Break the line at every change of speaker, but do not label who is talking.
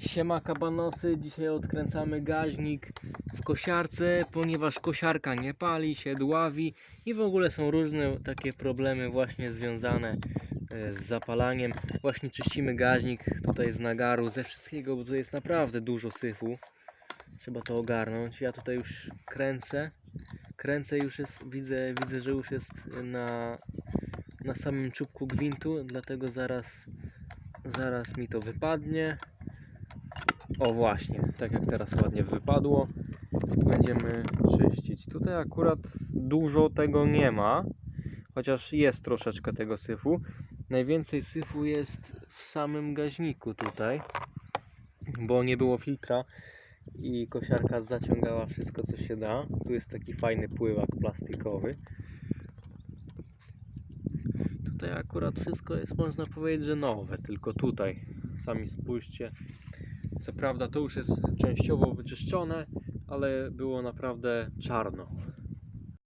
Siema kabanosy, dzisiaj odkręcamy gaźnik w kosiarce, ponieważ kosiarka nie pali się, dławi i w ogóle są różne takie problemy właśnie związane e, z zapalaniem. Właśnie czyścimy gaźnik tutaj z nagaru, ze wszystkiego, bo tu jest naprawdę dużo syfu. Trzeba to ogarnąć. Ja tutaj już kręcę. Kręcę już jest, widzę, widzę, że już jest na, na samym czubku gwintu, dlatego zaraz, zaraz mi to wypadnie. O właśnie, tak jak teraz ładnie wypadło. Będziemy czyścić. Tutaj akurat dużo tego nie ma, chociaż jest troszeczkę tego syfu. Najwięcej syfu jest w samym gaźniku tutaj, bo nie było filtra i kosiarka zaciągała wszystko co się da. Tu jest taki fajny pływak plastikowy. Tutaj akurat wszystko jest można powiedzieć, że nowe, tylko tutaj sami spójrzcie. Co prawda to już jest częściowo wyczyszczone, ale było naprawdę czarno.